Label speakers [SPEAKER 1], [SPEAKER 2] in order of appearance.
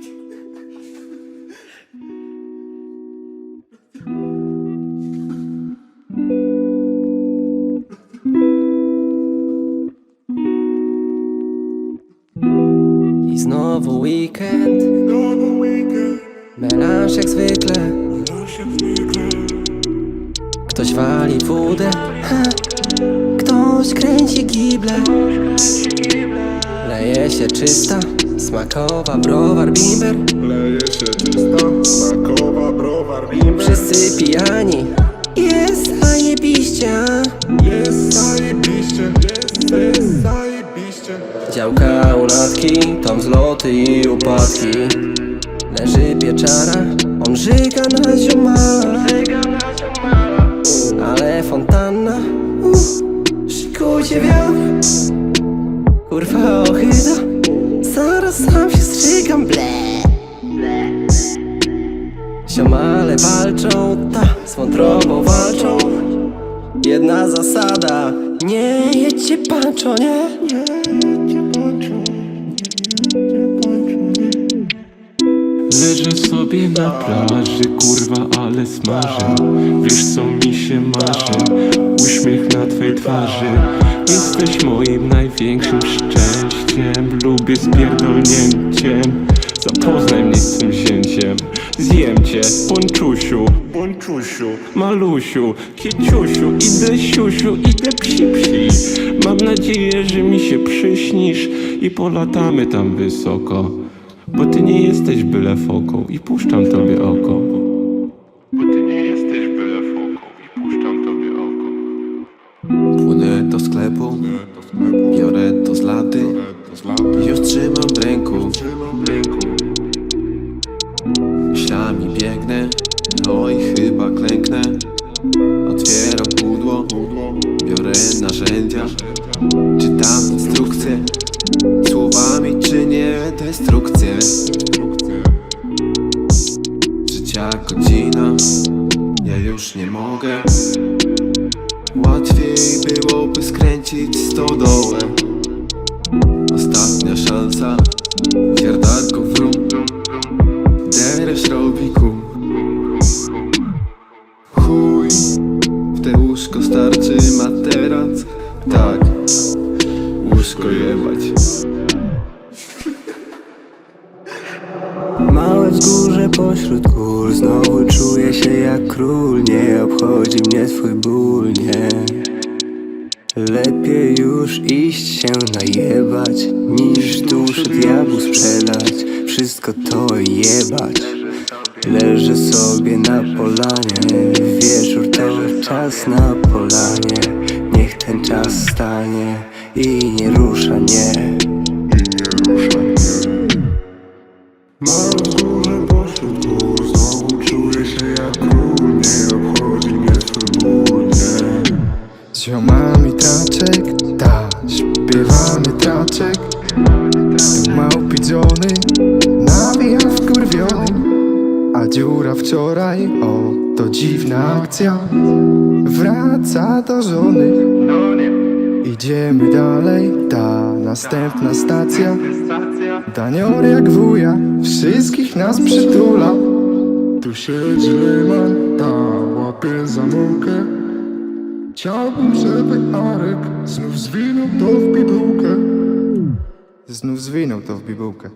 [SPEAKER 1] I znowu weekend. Melanż jak zwykle. Ktoś wali wódę. Ktoś kręci kible Leje się czysta Smakowa browar bimber
[SPEAKER 2] Leje się czysta, smakowa browar bimber
[SPEAKER 1] Wszyscy pijani Jest zajebiście.
[SPEAKER 2] Jest zajebiście, jest, zajebiście.
[SPEAKER 1] Działka u latki, tam zloty i upadki. Leży pieczara, on żyga na ziomala Ale fontanna, uh, szykujcie wiatr Kurwa ochyda, sam się strzygam, ble Ziomale walczą, ta, z wątrobą walczą. Jedna zasada, nie jedźcie panczo, nie?
[SPEAKER 3] Leżę sobie na plaży, kurwa, ale smażę. Wiesz co mi się marzy, uśmiech na twej twarzy. Jesteś moim największym szczęściem. Lubię z pierdolnięciem. Zapoznaj mnie z tym wzięciem Zjem cię, ponczusiu,
[SPEAKER 2] Bończusiu,
[SPEAKER 3] malusiu, kiciusiu Idę siusiu, idę psi psi Mam nadzieję, że mi się przyśnisz I polatamy tam wysoko Bo ty nie jesteś byle foką I puszczam tobie oko. Bo ty nie jesteś byle foką I puszczam tobie oko.
[SPEAKER 4] Płynę do sklepu, biorę to z laty.
[SPEAKER 2] To z laty
[SPEAKER 4] Już
[SPEAKER 2] trzymam w ręku,
[SPEAKER 4] myślami biegnę Oj, chyba klęknę. Otwieram pudło, biorę narzędzia Czytam instrukcje Słowami czynię destrukcję Trzecia godzina Ja już nie mogę. Łatwiej byłoby skręcić stodołę Ostatnia szansa Wiertarko wrum Deresz robi kum. Chuj W te łóżko starczy materac. Tak Łóżko jebać.
[SPEAKER 5] Małe wzgórze pośród gór Znowu czuję się jak król. Nie obchodzi mnie twój ból, nie. Lepiej już iść się najebać Niż duszę diabłu sprzedać. Wszystko to jebać. Leżę sobie na polanie. Wieczór to czas na polanie. Niech ten czas stanie I nie rusza, nie.
[SPEAKER 2] Małe wzgórze pośród gór Znowu czuję się jak król. Nie obchodzi mnie twój ból, nie
[SPEAKER 6] Z ziomami traczek, ta, śpiewamy traczek. Tu małpi Johnny, nawija wkurwiony A dziura wczoraj, o, to dziwna akcja. Wraca do żony Idziemy dalej, ta, następna stacja. Danior jak wuja, wszystkich nas przytula.
[SPEAKER 2] Tu siedzi Lejman, ta łapie za mułkę Chciałbym, żeby Arek znów zwinął to w bibułkę.
[SPEAKER 6] Znów zwinął to w bibułkę